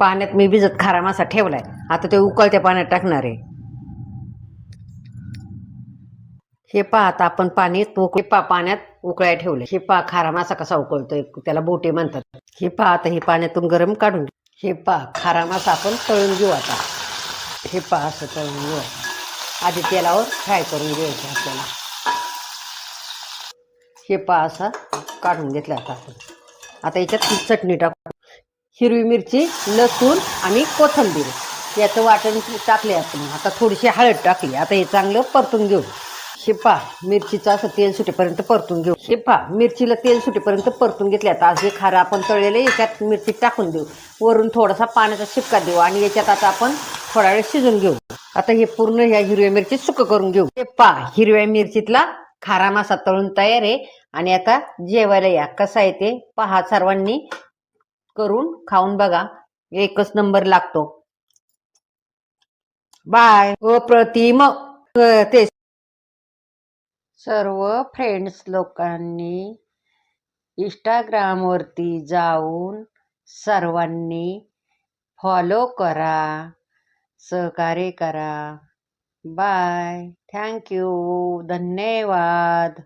पाण्यात मी भिजत खारा मासा ठेवलाय. आता ते उकळत्या पाण्यात टाकणार आहे. हे पा आता आपण पाणी उकळे हे पा पाण्यात उकळाय ठेवले हे पा खारा मासा कसा उकळतोय त्याला बोटे म्हणतात. हे पा आता हे पाण्यातून गरम काढून घे. हे पा खारा मासा आपण तळून घेऊ आता. हे पा असं तळून घेऊ. आधी तेलावर फ्राय करून घ्यायचं आपल्याला. हे पा असा काढून घेतला आता आपण. आता याच्यात चटणी टाकू. हिरवी मिरची लसूण आणि कोथिंबीर. याचं वाटण टाकले आपण. आता थोडीशी हळद टाकली. आता हे चांगलं परतून घेऊ. शिपा मिरचीचं असं तेल सुटेपर्यंत परतून घेऊ. शिपा मिरचीला तेल सुटेपर्यंत परतून घेतले आता हे खारं आपण तळलेलं याच्यात मिरची टाकून देऊ. वरून थोडासा पाण्याचा शिपका देऊ आणि याच्यात आता आपण थोडा वेळ शिजून घेऊ. आता हे पूर्ण ह्या हिरव्या मिरची सुकं करून घेऊ. शिपा हिरव्या मिरचीतला खारा मासा तळून तयार आहे. आणि आता जेवायला या. कसा आहे ते पहा सर्वांनी. करून खाऊन बघा. एकच नंबर लागतो. बाय. अप्रतिम. ते सर्व फ्रेंड्स लोकांनी इंस्टाग्रामवरती जाऊन सर्वांनी फॉलो करा. सहकार्य करा. बाय. थँक्यू धन्यवाद.